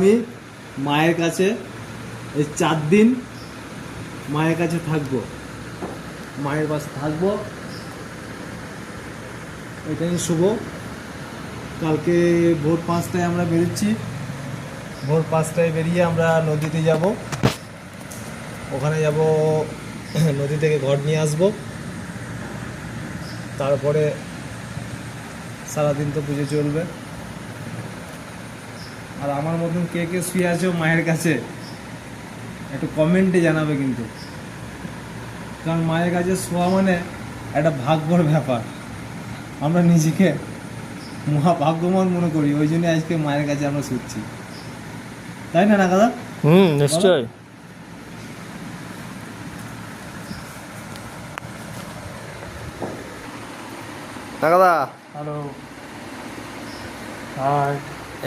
আমি মায়ের কাছে এই চার দিন মায়ের কাছে থাকব। মায়ের পাশে থাকব। এটাই শুভ। কালকে ভোর পাঁচটায় আমরা বেরোচ্ছি। ভোর পাঁচটায় বেরিয়ে আমরা নদীতে যাব। ওখানে যাব, নদী থেকে ঘর নিয়ে আসব। তারপরে সারাদিন তো পুজো চলবে। আর আমার মতন কে কে শুয়ে আছো মায়ের কাছে একটু কমেন্টে জানাবে কিন্তু। কারণ মায়ের কাছে শোয়া মানে একটা ভাগ্যর ব্যাপার। আমরা নিজেকে মহাভাগ্যবান মনে করি ওই জন্য আজকে মায়ের কাছে আমরা শুচ্ছি। তাই না না দাদা হুম নিশ্চয় দাদা হ্যালো হাই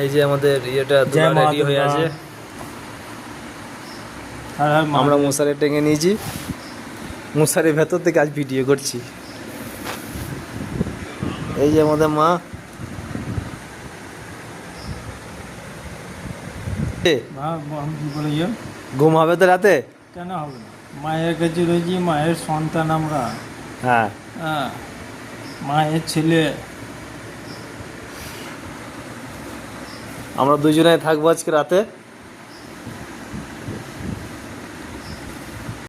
এই যে আমাদের ইয়েটা রেডি হয়ে আছে। আর আর আমরা মশারি টেঙে নিয়েছি। মশারির ভেতর থেকে আজ ভিডিও করছি। এই যে আমাদের মা। ইয়ে? ঘুম হবে তো রাতে? কেন হবে না? মায়ের কাছে রয়েছি মায়ের সন্তান আমরা। হ্যাঁ। হ্যাঁ মায়ের ছেলে। আমরা দুজনে থাকব আজকে রাতে।